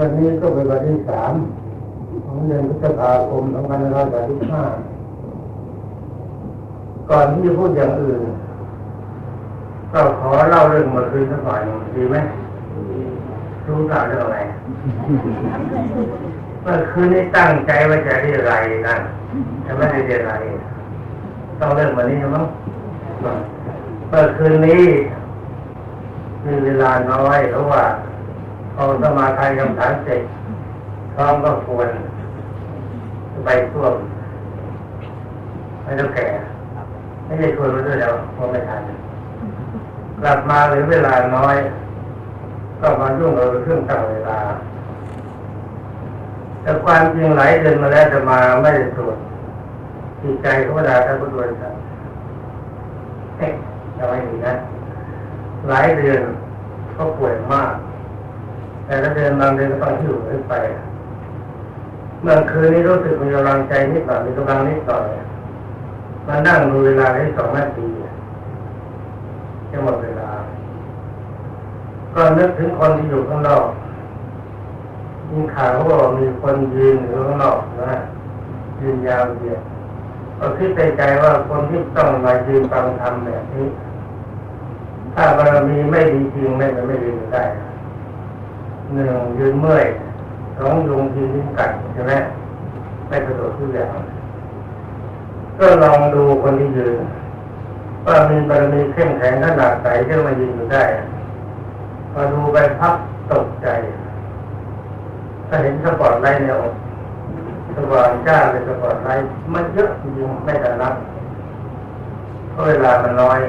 วันนี้ก็เป็นวันที่สามของเดือนพฤษภาคมสองพันห้าร้อยแปดสิบห้าก่อนที่จะพูดอย่างอื่น ก็ขอเล่าเรื่องเมื่อคืนสักหน่อยดีไหมรู้ข่าเรื่องอะไรเมื่อคืนนี้ตั้งใจว่าจะเรียอะไรนั่นแต่ไม่ได้เรียอะไรต้องเริ่มวันนี้นะมั้งเมื่อคืนนี้มีเวลาน้อยเพราะว่า พอสมาทานคำถามเสร็จท้องก็ควรไปท่วมไม่ต้องแก่ไม่ได้ชวนมาด้วยแล้วเพราะไม่ทันกลับมาหรือเวลาน้อย ก็มายุ่งกับเครื่องตั้งเวลา แต่ความจริงหลายเดือนมาแล้วจะมาไม่ได้ตรวจจิตใจธรรมดาท่านผู้ด้วยกันเอ๊ะจะไม่ดีนะ หลายเดือนก็ป่วยมาก แต่ละเดือนบางเดือนก็ต้องหิ้วขึ้นไป เมื่อคืนนี้รู้สึกมีกำลังใจนิดหน่อยมีกำลังนิดหน่อยมานั่งดูเวลาได้สองนาทีจะหมดเวลา ก็นึกถึงคนที่อยู่ข้างนอกยิงข่าวเขาบอกมีคนยืนอยู่ข้างนอกนะยืนยาวเหยียดก็คิดในใจว่าคนที่ต้องมายืนฟังธรรมแบบนี้ ถ้าบารมีไม่ดีจริงไม่ไม่ยืนได้ หนึ่งยืนเมื่อยสองยุงทีนิ้นกัดใช่ไหมไม่กระโดดทุกอย่างก็ลองดูคนที่ยืนว่ามีบารมีเข้มแข็งขนาดไหนที่มายืนอยู่ได้พอดูไปพับตกใจถ้าเห็นสปอร์ตไลท์เนี่ยสปอร์ตจ้าเลยสปอร์ตไลท์มันเยอะจริงไม่แต่นับเพราะเวลามันน้อย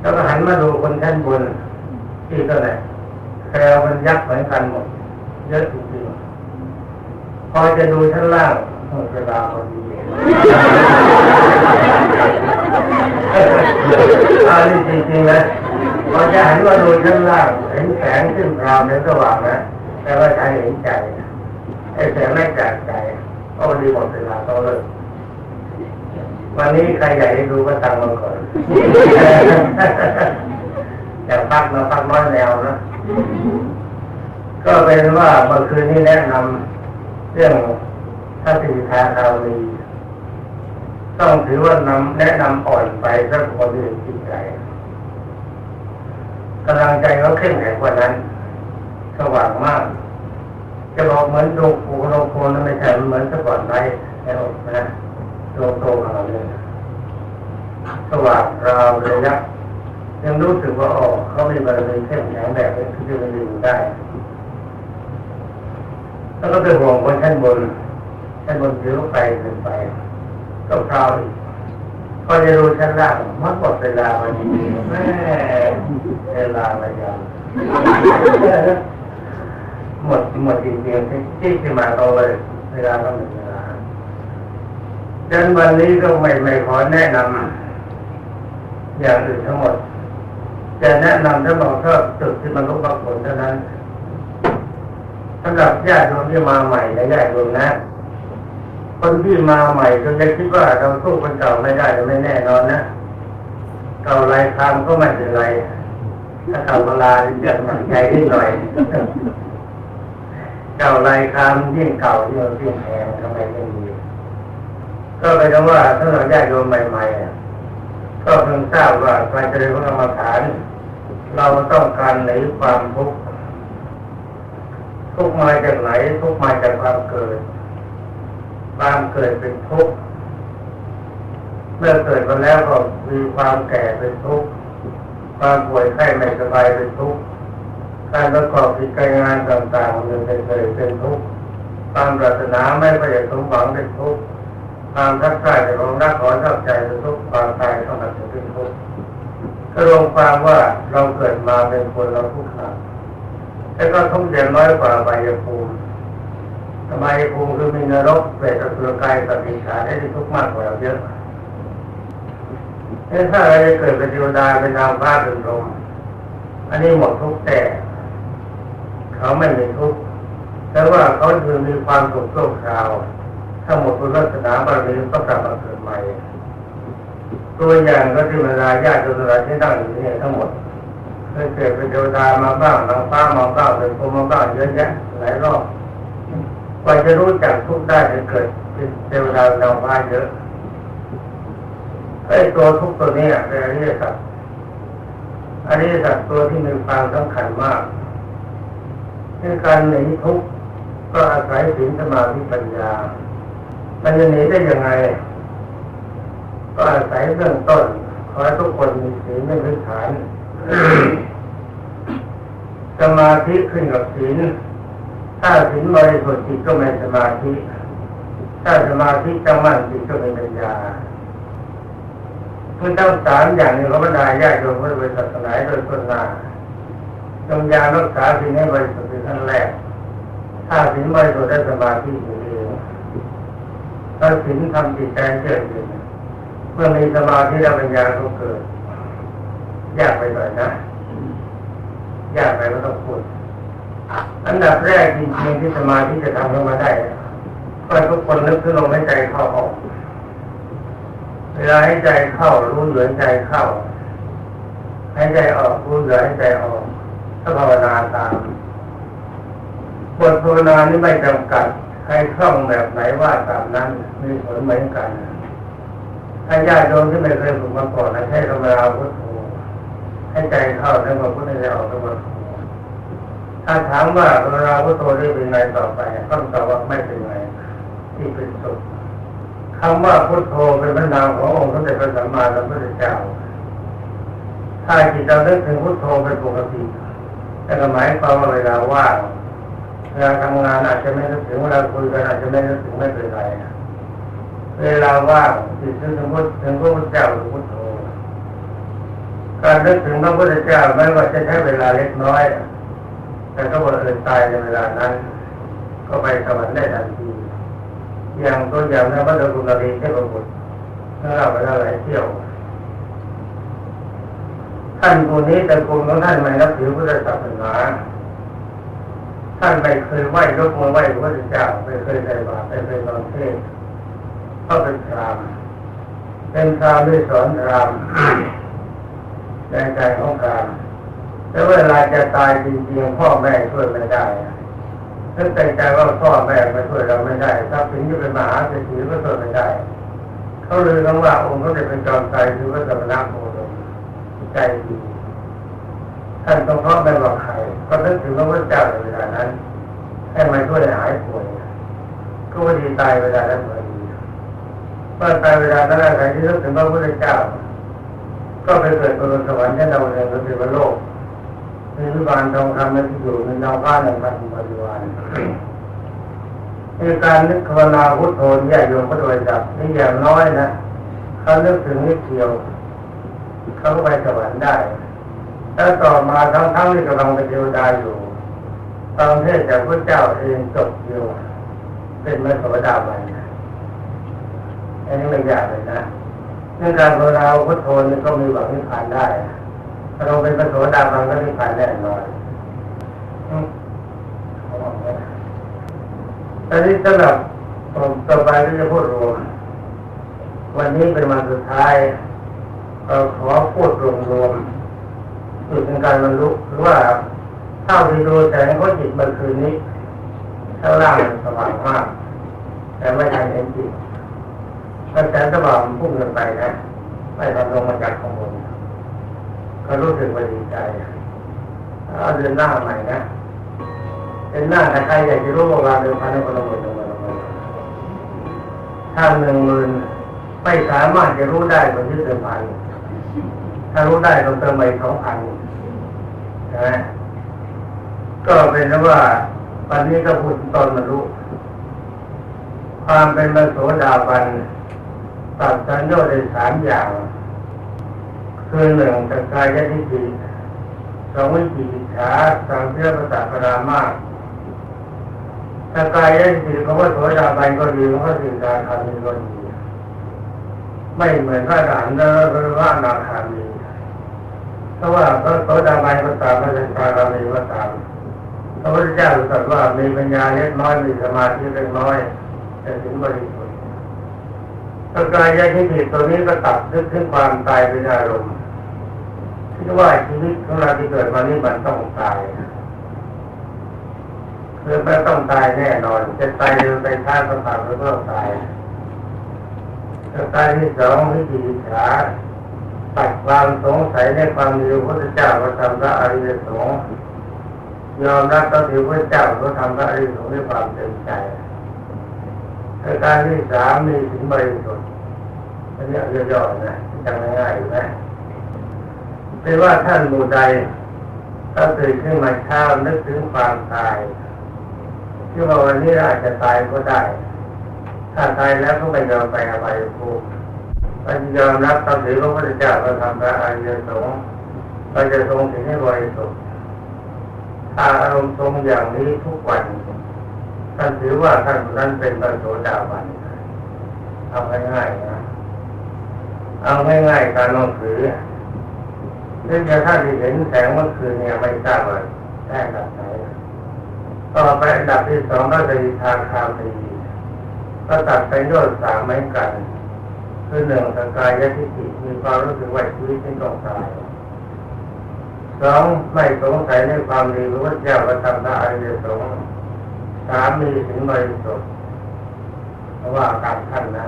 แล้วก็หันมาดูคนชั้นบนที่เท่าไหร่ แคลวมันยักษ์เหมือนกันหมดเยอะจริงๆพอจะดูชั้นล่างเวลาพอดีอันนี้จริงๆนะพอจะเหันมาดูชั้นล่างเห็นแสงขึ้นรามในสว่างนะแต่ว่าใจเห็นใจไอ้แสงไม่แจกใจเพราะมันดีหมดเวลาต้องเลิกวันนี้ใครอยากให้ดูก็ตังมาก่อน พักมาพักน้อยแนวนะก็เป็นว่าเมื่อคืนนี้แนะนำเรื่องทัศนิทาคาวีต้องถือว่านำแนะนำอ่อนไปสักคนอื่นจิตใจกำลังใจเขาเข้มแข็งกว่านั้น สว่างมาก จะบอกเหมือนโลโกโลโกนั้นไม่ใช่เหมือนสปอร์ตไลท์แล้วนะโลโก้ของเราเนี่ยสว่างราวระยะ ยังรู้สึกว่าอ๋อเขามีบารมีเข้มแข็งแบบนี้ที่จะมาอยู่ได้ แล้วก็ไปห่วงคนชั้นบนชั้นบนเยอะไปเกินไป ก็คราวอีกพอจะรู้ชั้นล่างมันหมดเวลาพอดีแม่เวลาระยะหมดหมดจริงๆที่ที่มาเราเลยเวลาก็หมดเวลาดังนั้นวันนี้ก็ไม่ไม่ขอแนะนำอย่างอื่นทั้งหมด จะแนะนำถ้าบอกชอบจุดที่มันรู้ปรากฏเท่านั้นสำหรับญาติโยมที่มาใหม่นะญาติโยมนะคนที่มาใหม่ก็จะคิดว่าเราสู้คนเก่าไม่ได้ไม่แน่นอนนะเก่าไรคามก็ไม่เป็นไรถ้าเก่าเวลาเดือดมันใจนิดหน่อยเก่าไรคามยิ่งเก่ายิ่งยิ่งแพงทำไมไม่มีก็เป็นว่าถ้าเราญาติโยมใหม่ๆ ก็เพิ่งทราบว่าการเจริญพระกรรมฐาน เราต้องการหนีความทุกข์ทุกมาจากไหนทุกมาจากความเกิดความเกิดเป็นทุกข์เมื่อเกิดมาแล้วก็มีความแก่เป็นทุกข์ความป่วยไข้ไม่สบายเป็นทุกข์การประกอบกิจการงานต่างๆมันเป็นเคยเป็นทุกข์ความปรารถนาไม่ประโยชน์สมหวังเป็นทุกข์ความทักทายในของรักขอชอบใจเป็นทุกข์ความตายต้องมาเป็นทุกข์ ก็รวมความว่าเราเกิดมาเป็นคนเราทุกข์หนักแต่ก็ทุกข์อย่างน้อยกว่าใบยภูมิทำไมภูมิคือมีนรกเปรตอสุรกายปฏิชาได้ทุกข์มากกว่าเราเยอะถ้าเราจะเกิดเป็นเทวดาเป็นนางฟ้าเป็นลมอันนี้หมดทุกข์แต่เขาไม่มีทุกข์แต่ว่าเขาคือมีความสุขโชคราว ถ้าหมดบุญรัตนาบารมีก็กลับมาเกิดใหม่ ตัวอย่างก็ที่เวลาญาติโยมที่นั่งอยู่นี่ทั้งหมดเคยเกิดเป็นเทวดามาบ้างนางฟ้ามาบ้างเป็นพรหมมาบ้างเยอะแยะหลายรอบกว่าจะรู้จักทุกได้จะเกิดเป็นเทวดานางฟ้าเยอะไอ้ตัวทุกตัวนี้เป็นอริยสัจอริยสัจตัวที่มีความสำคัญมากในการหนีทุกข์ก็อาศัยศีลสมาธิปัญญามันจะหนีได้ยังไง ก็อาศัยเบื้องต้นขอให้ทุกคนมีศีลเป็นพื้นฐานสมาธิขึ้นกับศีลถ้าศีลบริสุทธิ์จิตก็เป็นสมาธิ ถ้าสมาธิตั้งมั่นจิตก็เป็นปัญญาคือทั้งสามอย่างนี้เขาบรรดาญาติโยมพุทธบริษัททั้งหลาโดยคนหน้าจงยารักษาศีลให้บริสุทธิ์เป็นขั้นแรก ถ้าศีลบริสุทธิ์ได้สมาธิอยู่เองถ้าศีลทำจิตใจเกิดขึ้น เมื่อมีสมาธิแล้วปัญญาก็เกิดยากไปหน่อยนะยากไปก็ต้องพูดอันดับแรกจริงๆที่สมาธิจะทำขึ้นมาได้ก็ทุกคนนึกถึงลมหายใจเข้าออกเวลาให้ใจเข้ารู้เหลือใจเข้าให้ใจออกรู้เหลือให้ใจออกถ้าภาวนาตามบทภาวนานี้ไม่จำกัดใครคล่องแบบไหนว่าตามนั้นมีผลเหมือนกัน ถ้าญาติโยมที่ไม่เคยฝึกมาก่อนนะให้ธรรมดาพุทโธให้ใจเข้าแล้วมาพุทธใจออกแล้วมาถ้าถามว่าธรรมดาพุทโธได้เป็นไงต่อไปต้องตอบว่าไม่เป็นไงที่เป็นสุขคำว่าพุทโธเป็นพระนามขององค์สมเด็จพระสัมมาสัมพุทธเจ้า ถ้าจิตเราเลิกถึงพุทโธเป็นปกติแต่หมายความว่าเวลาว่างเวลาทำงานอาจจะไม่นึกถึงเวลาคุยกันอาจจะไม่นึกถึงไม่เป็นไร เวลาว่างจิตถึงสมมติถึงพระพุทธเจ้าหรือพุทโธการนึกถึงพระพุทธเจ้าไม่ว่าจะใช้เวลาเล็กน้อย แต่ก็บังเอิญตายในเวลานั้น ก็ไปสวรรค์ได้ทันที อย่างตัวอย่างนะพระดกุณรีเทพบุตรถ้าเราไปหลายเที่ยว ท่านผู้นี้แตระกูลของท่านไม่นับถือพุทธศาสนาท่านไม่เคยไหว้ยกมือไหว้พระพุทธเจ้าไม่เคยใส่บาตรไม่เคยนอนเทศ ก็เป็นพรามเป็นพรามที่สอนพรามในใจของพรามแล้วเวลาจะตายจริงๆพ่อแม่ช่วยไม่ได้นึกใจใจว่าพ่อแม่มาช่วยเราไม่ได้ทรัพย์สินที่เป็นมหาเศรษฐีก็ช่วยไม่ได้ เขาเลยคำว่าองค์เขาจะเป็นจอมใจคือพระสมณะโคดมใจดีท่านต้องเพราะไม่ว่าใครก็นึกถึงพระพุทธเจ้าในเวลานั้นให้มาช่วยหายป่วยก็ดีตายเวลานั้นพอดี เมื่อตายเวลานั้นใครที่นึกถึงพระพุทธเจ้า ก็ไปเกิดบนสวรรค์ชั้นดาวดึงส์หรือเป็นโลกมีวิบาลทองคำนั้นที่อยู่ในดาวบ้านในพันบริวารในการนึกภาวนาพุทโธแยกโยมพระโดยจับนี่อย่างน้อยนะเขานึกถึงนิดเดียวเขาก็ไปสวรรค์ได้แล้วต่อมาทั้งทั้งที่กำลังเป็นเทวดาอยู่ตอนเทศจากพระเจ้าเองจบอยู่เป็นมรรคดาบัน อันนี้ไม่ยากเลยนะเรื่องการภาวนาพุทโธนี่ก็มีหวังนิพพานได้ถ้าเราเป็นพระโสดาบันก็นิพพานแน่นอนอืมตอนนี้สำหรับต่อไปก็จะพูดรวม วันนี้เป็นวันสุดท้ายเราขอพูดรวมๆจุดในการบรรลุหรือว่าเท่าที่ดูแสงของจิตเมื่อคืนนี้ข้างล่างสว่างมาก แต่ไม่ทันเห็นจิต ถ้าแสงสว่างมันพุ่งลงไปนะไม่ทันลงมาจากข้างบนก็รู้สึกว่าดีใจเอาเดินหน้าใหม่นะเดินหน้าใครอยากจะรู้ว่าการเดินพันในคนละหมื่นหนึ่งหมื่นถ้าหนึ่งหมื่นไม่สามารถจะรู้ได้คนที่เติมพันถ้ารู้ได้ต้องเติมไปสองพันใช่ไหมก็เป็นว่าวันนี้ก็พูดตอนบรรลุความเป็นมโสดาบัน ตัดสัญญาได้สามอย่าง คือหนึ่งตกายทิฏฐิสองวิจิกิจฉาสามเพื่อประสาทปรามาสตกายทิฏฐิของว่าโสดาบันก็ดีเของพระสิกาคามีก็ดีไม่เหมือนพระอรหันต์หรือว่านาคามีเพราะว่าพระโสดาบันก็ตามพระสิกาคามีก็ตามพระพุทธเจ้าตรัสว่ามีปัญญาเล็กน้อยมีสมาธิเล็กน้อยแต่ถึงบริสุทธิ์ ตะกายทิฏฐิตัวนี้ก็ตัดนึกถึงความตายเป็นอารมณ์ที่ดว่าชีวิตของเราที่เกิดมานี่มันต้องตายคือมันต้องตายแน่นอน จะตายเร็วไปช้าก็ตามแล้วก็ตายตายที่สองวิจิตราตัดความสงสัยในความมีพระเจ้าพระธรรมพระอริยสงฆ์ยอมรับต่อถือพระเจ้าพระธรรมพระอริยสงฆ์ด้วยความเต็มใจ ประการที่สามมีถึงบริสุทธิ์อันนี้ย่อๆนะจำง่ายๆอยู่นะเป็นว่าท่านบูใดถ้าตื่นขึ้นมาเช้านึกถึงความตายที่ว่าวันนี้อาจจะตายก็ได้ ถ้าตายแล้วก็ไม่ยอมไปอบายภูมิก็ยอมรับตามถือพระพุทธเจ้าพระธรรมพระอริยสงฆ์ก็จะทรงถึงให้บริสุทธิ์ถ้าอารมณ์ทรงอย่างนี้ทุกวัน ท่านถือว่าท่านนั้นเป็นพระโสดาบันเอาง่ายๆนะเอาง่ายๆการลองถือเรื่องจะท่านที่เห็นแสงเมื่อคืนเนี่ยไม่ทราบว่าได้แบบไหนต่อไปอันดับที่สองก็จะทางคามีก็ตัดไปโยชน์สามเหมือนกัน คือหนึ่งสกายทิฏฐิมีความรู้สึกว่าชีวิตไม่ต้องตายสองไม่สงสัยในความดีพระพุทธเจ้าพระธรรมพระอริยสงฆ์ สามมีถึงบริสุทธิ์เพราะว่าการขั้นนะ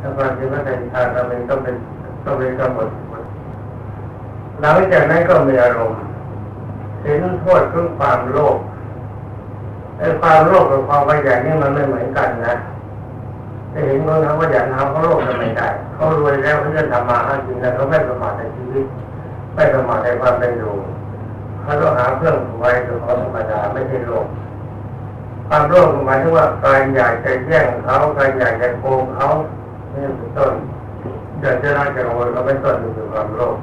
ถ้าความจริงว่าในทางเราเป็นต้องเป็นต้องเป็นกำหนดหลังจากนั้นก็มีอารมณ์เห็นโทษของความโลภไอ้ความโลภกับความขยันนี่มันไม่เหมือนกันนะจะเห็นเขาเขาขยันเขาเขาโลภทำไม่ได้เขารวยแล้วเขาจะทำมาหากินแล้วเขาไม่ประมาทในชีวิต ไม่ประมาทในความเป็นอยู่เขาต้องหาเครื่องไว้คือของธรรมดาไม่ใช่โลภ ความโลภหมายถึงว่าการอยากจะแย่งเขาการอยากจะโกงเขานี่เป็นต้นอยากจะรักจะโวยเขาเป็นต้นคือความโลภ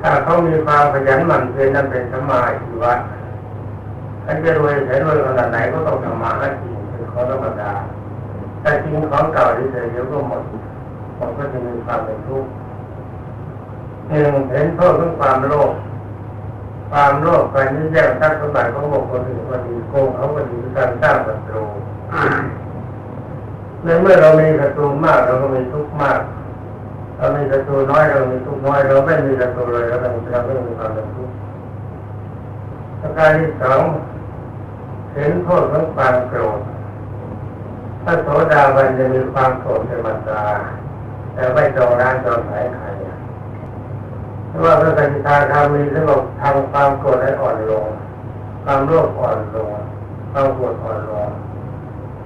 ถ้าเขามีความขยันหมั่นเพียรนั่นเป็นสมาธิวะท่านจะรวยแสนรวยขนาดไหนก็ต้องทำมาหากินเป็นของธรรมดาแต่จริงของเก่าที่เธอเดี๋ยวก็หมดมันก็จะมีความเป็นทุกข์หนึ่งเห็นโทษของความโลภ ความโลภการยึดแย่งทรัพย์สมบัติของบุคคลอื่นก็ดีโกงเขาก็ดีการสร้างศัตรูในเมื่อเรามีศัตรูมากเราก็มีทุกข์มากเรามีศัตรูน้อยเรามีทุกข์น้อยเราไม่มีศัตรูเลยเราเราไม่มีความเป็นทุกข์ประการที่สองเห็นโทษของความโกรธถ้าโสดาบันจะมีความโกรธเป็นมันตราแต่ไม่จองร้านจองสายใครเพราะ ว่าพระสัจธาคามีสงบทำความโกรธให้อ่อนลง ความโลภอ่อนลง ความโกรธอ่อนลง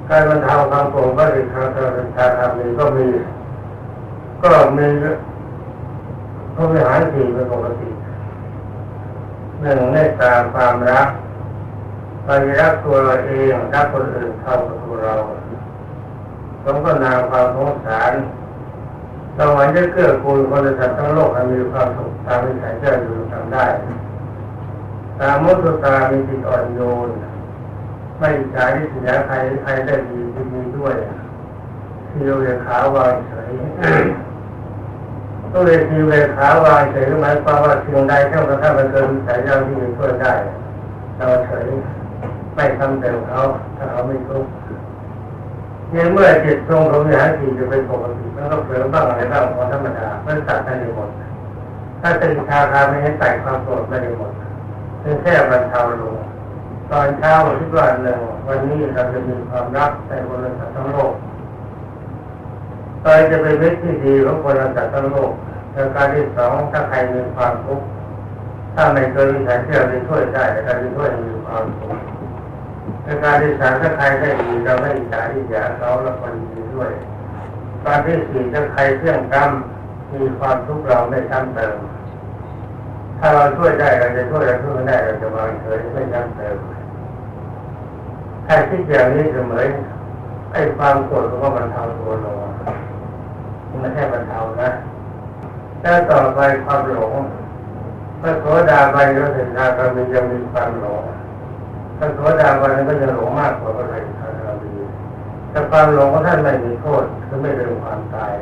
การบรรเทาความโกรธก็ดีทางพระสัจธาคามีก็มี ก็มีพระวิหารสี่เป็นปกติหนึ่งเมตตาความรักไปรักตัวเราเองรักคนอื่นเท่ากับตัวเราสมก็นามความสงสารเราหวังจะเกื้อกูลคนในสัตว์ทั้งโลกให้มีความสุข ตามวิสัยเจ้าอยู่ทำได้ ตามมุตตามีจิตอ่อนโยน ไม่ใช้ที่สิยาใครใครได้ดีที่มีด้วยที่เราเขาวางเฉยต้องเรียที่เรียกขาวางเฉยหมายความว่าสิ่งใดเท่ากับถ้ามันเกินวิสัยเจ้าที่มีช่วยได้ เราเฉยไม่ทำเต็มเขาถ้าเขาไม่ทุกข์เนี่ยเมื่อจิตทรงของวิหารสี่จะเป็นปกติมันก็เผลอบ้างอะไรบ้างของธรรมดามันตัดได้หมด ถ้าติชาคาไม่ให้ใส่ความโกรธไม่ได้หมดเพียงแค่บรรเทาลงตอนเช้าที่วันหนึ่งวันนี้เราจะมีความรักในคนละสัตว์ทั้งโลกตอนจะเป็นเวทที่ดีของคนละสัตว์ทั้งโลกแล้วการที่สองถ้าใครมีความทุกข์ถ้าไม่เคยมีใครเชื่อไปช่วยได้แต่การที่ช่วยมีความทุกข์ในการที่สามถ้าใครได้ดีเราไม่อิจฉาที่อยาเขาแล้วคนดีด้วยการที่สี่ถ้าใครเครื่องกรรม มีความทุกข์เราไม่ซ้ำเติม ถ้าเราช่วยได้เราจะช่วยเราช่วยได้เราจะวางเฉยไม่ซ้ำเติมถ้าคิดอย่างนี้เสมอไอ้ความโกรธก็มันเทาตัวลงไม่ใช่มันเทานะถ้าต่อไปความหลงพระโสดาบันก็ถึงทางเรามียังมีความหลงพระโสดาบันก็จะหลงมากกว่าพระไรทาราดีแต่ความหลงของท่านไม่มีโทษคือไม่เรื่องความตาย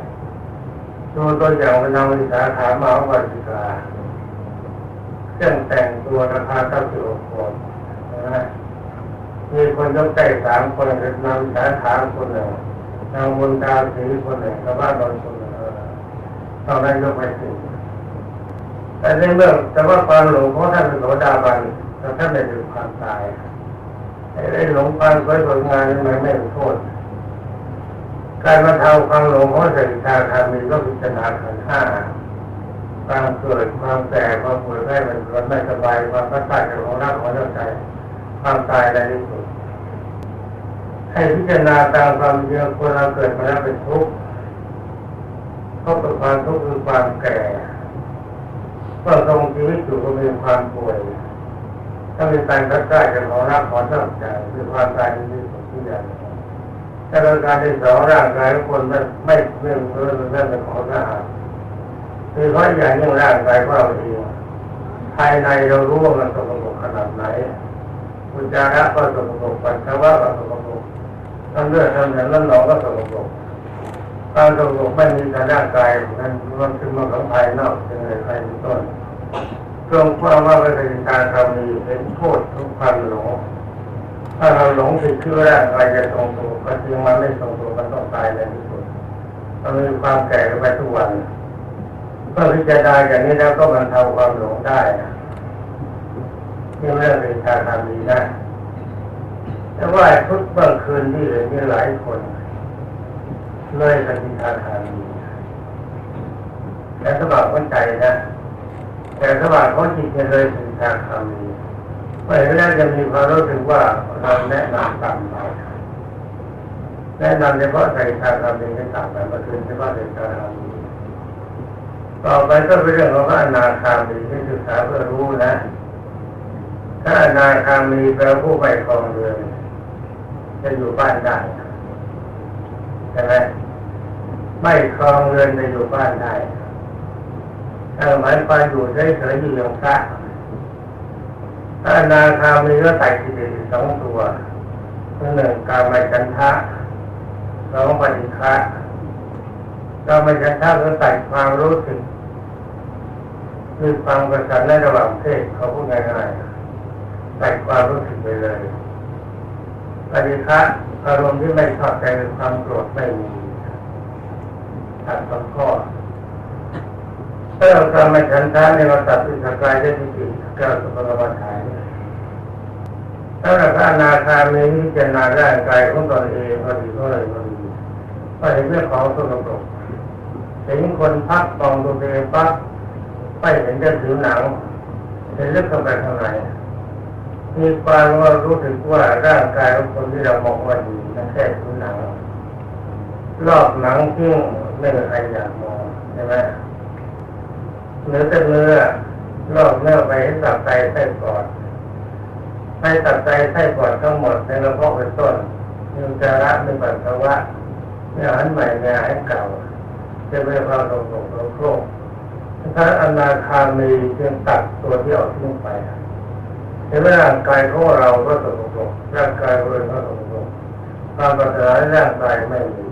ดูตัวอย่างเป็นนางวิสาขามาวัสิกาเครื่องแต่งตัวราคาเก้าสิบหกคนนะมีคนยกใจสามคนคือนางวิสาขาคนหนึ่งนางมุนตาสีคนหนึ่งชาวบ้านบางคนหนึ่งตอนนั้นยกไปสี่แต่ในเมื่องแต่ว่าความหลงเพราะท่านเป็นโสดาบันแต่ท่านไม่ถึงความตายไอ้เรื่องหลงความสวยสดงามนี่มันไม่เป็นโทษ การบรรเทาความหลงเพราะสติทาคามีก็พิจารณาขันห้าความเกิดความแก่ความป่วยไข้เป็นคนไม่สบายความพัดพลาดของรักของเจ้าใจความตายในที่สุดให้พิจารณาตามความจริงคนเราเกิดมาแล้วเป็นทุกข์เพราะความทุกข์คือความแก่ก็ทรงชีวิตอยู่ก็มีความป่วยถ้ามีการพัดพลาดของรักของเจ้าใจคือความตายในที่สุดที่ใหญ่ ถ้าเป็นการที่สองร่างกายของคนไม่ไม่เรื่องเรื่องเรื่องเป็นของสะอาดคือเพราะอย่างยิ่งร่างกายของเราเองภายในเรารู้ว่ามันสกปรกขนาดไหนอุจจาระก็สกปรกปัสสาวะก็สกปรกน้ำเลือดน้ำเหลืองน้ำหนองก็สกปรกควาสกปรกไม่มีทางร่างกายนั้นมันคือมันของภายนอกเป็นอะไรภายในต้นตรงความว่าเป็นการทำมีเห็นโทษทุกความหลง ถ้าเราหลงผิดคือร่างกายจะทรงตัวก็จริงมันไม่ทรงตัวมันต้องตายในที่สุดมันมีความแก่ไปทุกวันเมื่อพิจารณาอย่างนี้แล้วก็บรรเทาความหลงได้นี่เรื่องเป็นการทำดีนะแต่ว่าทุกเมื่อคืนที่เห็นมีหลายคนเลยปฏิทาทามีแต่สบายเข้าใจนะ แต่สบายเขาจิตเนี่ยเลยปฏิทาทามี เพราะฉะนั้นจะมีความรู้สึกว่าเราแนะนำต่ำไปแนะนำเฉพาะใส่ทางทำเองไม่ต่างกันเมื่อคืนเฉพาะใส่ทางทำดีต่อไปก็เป็นเรื่องของพระอนาคามีที่ศึกษาเพื่อรู้นะถ้าอนาคามีแปลผู้ไปครองเรือนจะอยู่บ้านได้ใช่ไหมไม่ครองเรือนจะอยู่บ้านได้ถ้าหมายความอยู่เฉยๆอยู่อย่างพระ ถ้าอนาคามีก็ใส่กิเลสสองตัวหนึ่งกามฉันทะสองปฏิฆะกามฉันทะก็ใส่ความรู้สึกคือความกระสันในระหว่างเพศเขาพูดง่ายๆใส่ความรู้สึกไปเลยปฏิฆะอารมณ์ที่ไม่ชอบใจคือความโกรธไม่มีตัดสองข้อ ถ้าเราทำไม่ฉันทะในเราตัดอิสกายได้ที่จิตก็สุภกรรมฐานถ้าเราพระนาคามีพิจารณาร่างกายของตนเองก็ดีก็เลยก็ดีก็เห็นเรื่องของสกปรกเห็นคนพักกองตัวเองปั๊บไม่เห็นจะถือหนังเห็นเรื่องเข้าไปข้างในมีความว่ารู้สึกว่าร่างกายของคนที่เรามองว่าดีนั่นแค่ถือหนังรอบหนังทิ้งไม่มีใครอยากมองใช่ไหม เนื้อแต่เนื้อรอบเนื้อไปให้ตับไตไส้ปอดให้ตับไตไส้ปอดทั้งหมดในกระเพาะเป็นต้นมีอุจจาระมีปัสสาวะมีอาหารใหม่มีอาหารเก่าจะเป็นความสกปรกโครกถ้าอนาคามีจึงตัดตัวที่เอาทิ้งไปเห็นไหมร่างกายของเราก็สกปรกร่างกายเราก็สกปรกความปรารถนาในร่างกายไม่มี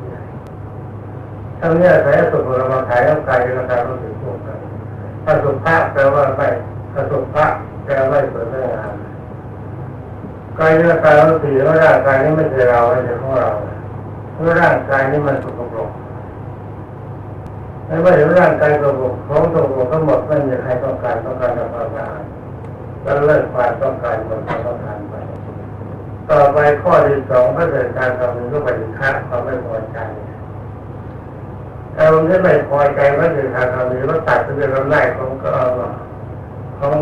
ทั้งนี้ใช้สุขเรามาถ่ายร่างกายในการรู้สึกตัวกัน ถ้าสุภาพแปลว่าไม่ถ้าสุภาพแปลว่าสวยไม่งามกายร่างกายเรู้สึกว่าร่างกายนี้ไม่ใช่เราไม่ใช่ของเราเพราะร่างกายนี้มันสกปรกไม่ว่าจะร่างกายสกปรกของสกปรกทั้งหมดไม่มีใครต้องการต้องการทำความสะอาดก็เลิกความต้องการหมดความต้องการไปต่อไปข้อที่สองก็เกิดการทำก็ปฏิฆะความไม่พอใจอารมณ์ที่ไม่พอใจ ก็คือการทำนี้ก็ตัดเป็นลำไส้ของก็ของ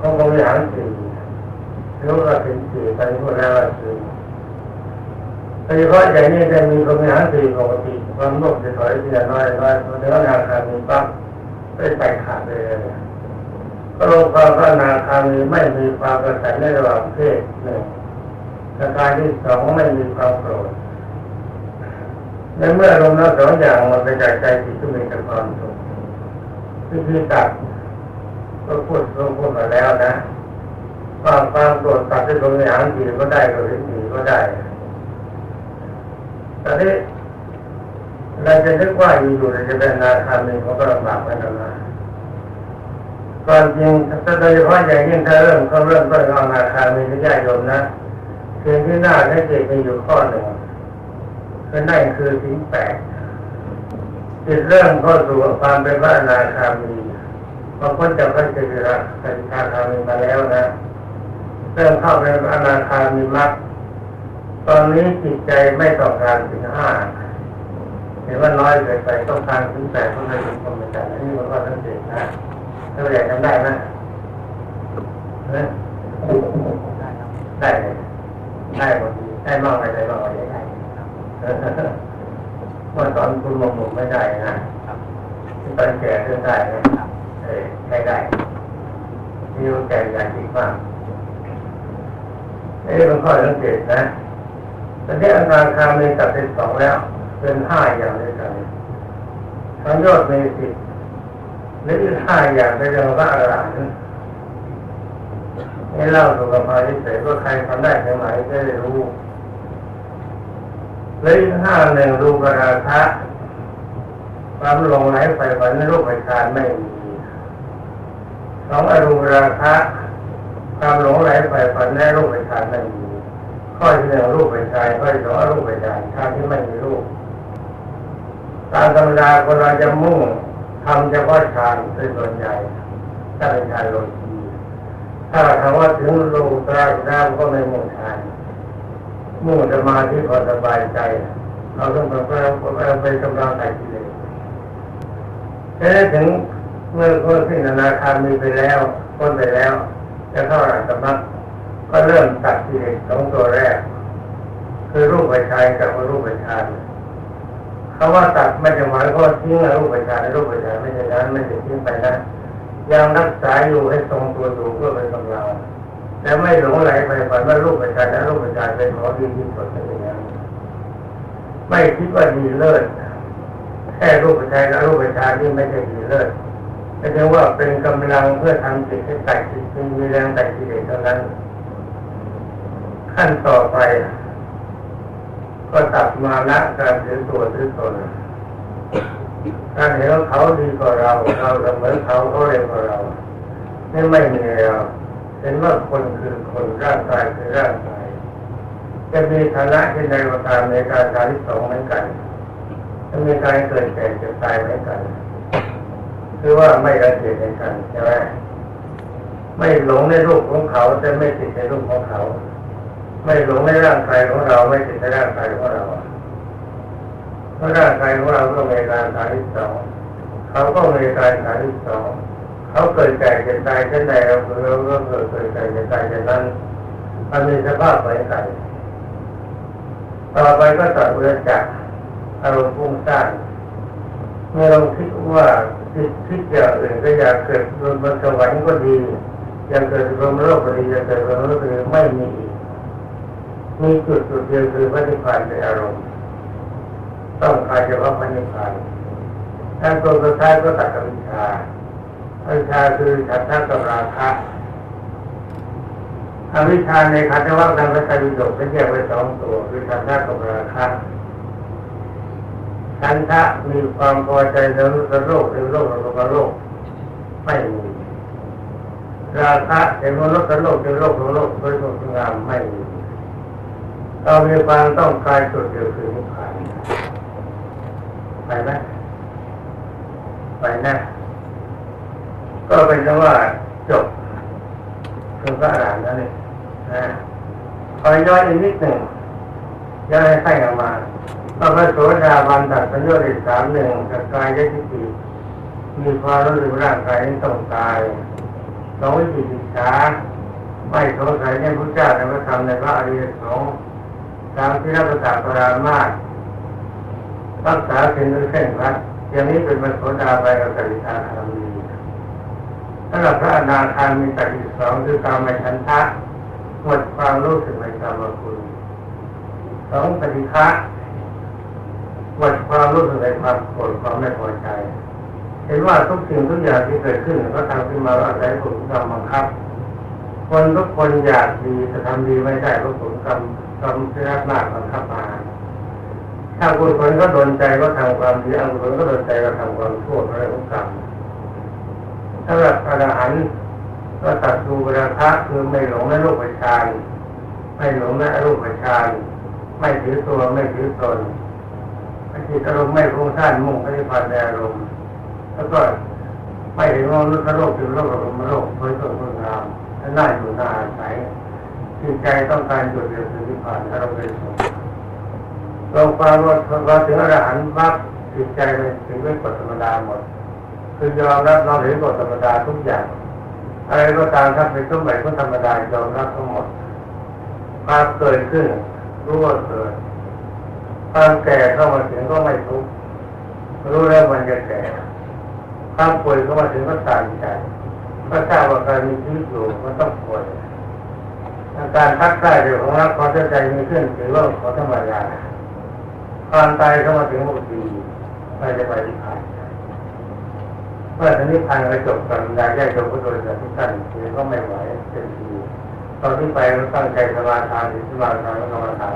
ของบริหารสี่หรือว่าเป็นสี่ไปพูดแล้วสี่โดยเฉพาะอย่างนี้จะมีบริหารสี่ปกติความโลภจะถอยทีละน้อยน้อยเนื้อนาคามีปั๊บได้ไปขาดเลยก็ลงความพระนาคามีไม่มีความกระสันในระหว่างเพศหนึ่งประการที่สองไม่มีความโกรธ ในเมื่อลมแล้วสองอย่างมันไปจากใจจิตก็มีแต่ความสุขวิธีตัดก็พูดก็พูดมาแล้วนะความความโกรธตัดด้วยลมในหางจีก็ได้ก็เห็นจีก็ได้ตอนนี้เราจะนึกว่าอยู่ๆเราจะเป็นนาคามีเขาก็ลำบากเหมือนกันนะก่อนจริงถ้าโดยเฉพาะอย่างยิ่งถ้าเริ่มเขาเริ่มต้นเอานาคามีที่ญาติโยมนะเพียงที่หน้าให้เจตมีอยู่ข้อหนึ่ง ก็นั่นคือสิ่งแปลกจิตเริ่มเข้าสู่ความเป็นพระนาคามีบางคนจะพระเจริญสกิทาคามีมาแล้วนะเริ่มเข้าในอนาคามีมรรคตอนนี้จิตใจไม่ต้องการถึงห้าเห็นว่าน้อยเกินไปต้องการถึงแปดต้องการถึงพรหมจรรย์อันนี้มันก็ทั้งเด็กนะถ้าอยากทำได้ไหมเอ้ยได้เลยได้หมดดีได้บ้างไม่ได้บ้างไม่ได้ เมื่อตอนคุณหนุ่มๆไม่ได้นะตอนแก่เรื่องได้นะเออใช้ได้ที่รู้แก่ใหญ่ดีมากนี่เป็นข้อสังเกตนะ ตอนนี้อาการคามีตัดเป็นสองแล้ว เป็นห้าอย่างด้วยกันทั้งยอดมีสิบหรืออีกห้าอย่างเป็นเรื่องว่าอะไรนี่เล่าสู่กับพาเฉยๆว่าใครทำได้ทางไหนจะได้รู้เลยห้าหนึ่งรูปราคะความหลงไหลไฟฝันในรูปฌานไม่มีสองอรูปราคะความหลงไหลไฟฝันในรูปฌานไม่มี ข้อที่หนึ่งรูปฌานข้อที่สองอรูปฌานฌานที่ไม่มีรูปตามธรรมดาคนเราจะมุ่งทำเฉพาะฌานเป็นส่วนใหญ่ถ้าเป็นฌานโลกีถ้าถามว่าถึงรูปราคะก็ไม่มุ่งฌานมุ่งสมาธิพอสบายใจ เราต้องไปเราไปกำลังใจกิเลสแต่ถึงเมื่อคนสิ้นอนาคามีไปแล้วพ้นไปแล้ว จะเข้าหลังสมัค ก็เริ่มตัดกิเลสสองตัวแรก คือรูปไปชายกับรูปไปชายเขาว่าตัดไม่จะหมายก็ทิ้งรูปไปชายรูปไปชายไม่ใช่นั้นไม่ใช่ทิ้งไปนะยังรักษาอยู่ให้ทรงตัวอยู่เพื่อเป็นกำลังแล้วไม่หลงไหลไปฝันว่าลูกประชาชนลูกประชานเป็นของดีที่สุดเป็นอย่างนั้นไม่คิดว่าดีเลิศแค่ลูกประชาชนลูกประชานนี่ไม่ใช่ดีเลิศแต่เพียงว่าเป็นกำลังเพื่อทำจิตให้ไต่จิตมีแรงไต่จิตเท่านั้น ขั้นต่อไป ก็ตัดมาละการถือตัวถือตนการเห็นว่าเขาดีกว่าเรา เราเสมอเขาเขาเร็วกว่าเรานี่ไม่มีเราเห็นว่าคนคือคนร่างกายคือร่างกายจะมีฐานะที่ในประการในการการที่สองเหมือนกันจะมีการเกิดแก่เจ็บตายเหมือนกัน คือว่าไม่ระเกียดในกันใช่ไหมไม่หลงในรูปของเขาแต่ไม่ติดในรูปของเขา ไม่หลงในร่างกายของเราไม่ติดในร่างกายของเราเพราะร่างกายของเราก็มีการฐานที่สองเขาก็มีการฐานที่สองเขาเกิดแก่เจ็บตายเช่นใดเราเราก็เกิดเกิดแก่เจ็บตายเช่นนั้นมันมีสภาพเหมือนกันต่อไปก็ตัดเรือจากอารมณ์ฟุ้งซ่านเมื่อเราคิดว่าคิดคิดอย่างอื่นก็อยากเกิดบนบนสวรรค์ก็ดีอยากเกิดบนโลกก็ดีอยากเกิดบนโลกก็ดีไม่มีอีก มีจุดจุดเดียวคือพระนิพพานเป็นอารมณ์ต้องการเฉพาะพระนิพพานถ้าตัวสุดท้ายก็ตัดกับวิชาวิชาคือฉันทะกับราคะอวิชาในขันธวัฏทางพระไตรปิฎกจะแยกไว้สองตัวคือฉันทะกับราคะฉันทะมีความพอใจในโลกในโลกในโลกโลกไม่มีราคะในมนุษย์ในโลกในโลกในโลกโดยสงงามไม่มี เรามีความต้องการจุดเดียวคือนิพพานไปไหมไปนะก็เป็นว่าจบคือพระอรหันต์นั่นเองนะขอย้อนอีกนิดหนึ่งย้อนให้ใส่ออกมาว่าพระโสดาบันตัดสัญญาณสามหนึ่งกับกายยทิฏฐิมีความรู้สึกร่างกายนี้ต้องตายสองวิจิตรฉาไม่สงสัยในพระเจ้าในพระธรรมในพระอริยสงฆ์ ตามที่รับประกาศปรามาสรักษาเส้นเส้นพัดอย่างนี้เป็นมรรคโสดาบันกับสริทาคามีสำหรับพระอนาคามีตัดอีกสองคือการไม่ชันทะหมดความรู้สึกในกรรมคุณสองปฏิฆะหมดความรู้สึกในความโกรธความไม่พอใจ เห็นว่าทุกสิ่งทุกอย่างที่เกิดขึ้นก็ทำขึ้นมาอาศัยผลกรรมบังคับ คนทุกคนอยากดีจะทำดีไม่ได้เพราะผลกรรม กรรมที่รับมากบังคับมาถ้าคุณคนก็โดนใจก็ทำความดีอังคนก็โดนใจก็ทำความชั่วเรื่องของกรรมสำหรับอรหันต์ก็ตัดดูราคะคือไม่หลงในรูปฌานไม่หลงในรูปฌานไม่ถือตัวไม่ถือตนจิตอารมณ์ไม่ฟุ้งซ่านมุ่งปฏิพันธ์ในอารมณ์แล้วก็ไม่เห็นว่าโลกโลกเป็นโลกอารมณ์โลกเพื่อสวยงามและน่าอยู่น่าอาศัย จิตใจต้องการจุดเดียวคือที่ผ่านถ้าเราเป็นสงเราความว่าเราถึงอรหันต์ปั๊บจิตใจมันถึงไม่กฎธรรมดาหมด คือยอมรับเราถึงกฎธรรมดาทุกอย่าง อะไรก็ตามถ้าเป็นเครื่องหมายของธรรมดายอมรับทั้งหมดความเกิดขึ้นรู้ว่าเกิดความแก่เข้ามาถึงก็ไม่ทุกข์รู้แล้วมันจะแก่ความป่วยเข้ามาถึงก็ตามใจก็ทราบว่าการมีชีวิตอยู่มันต้องป่วย อาการพักใต้เดี๋ยวของรักความใจมีขึ้นถือว่าขอธรรมดาความตายเข้ามาถึงมุตีไม่ได้ไปที่ผ่านเมื่อถึงนิพพานก็จบกันได้แยกจบก็โดยจากทุกท่านเองก็ไม่ไหวเต็มทีตอนที่ไปเราตั้งใจสมาทานหรือสมาทานก็สมาทาน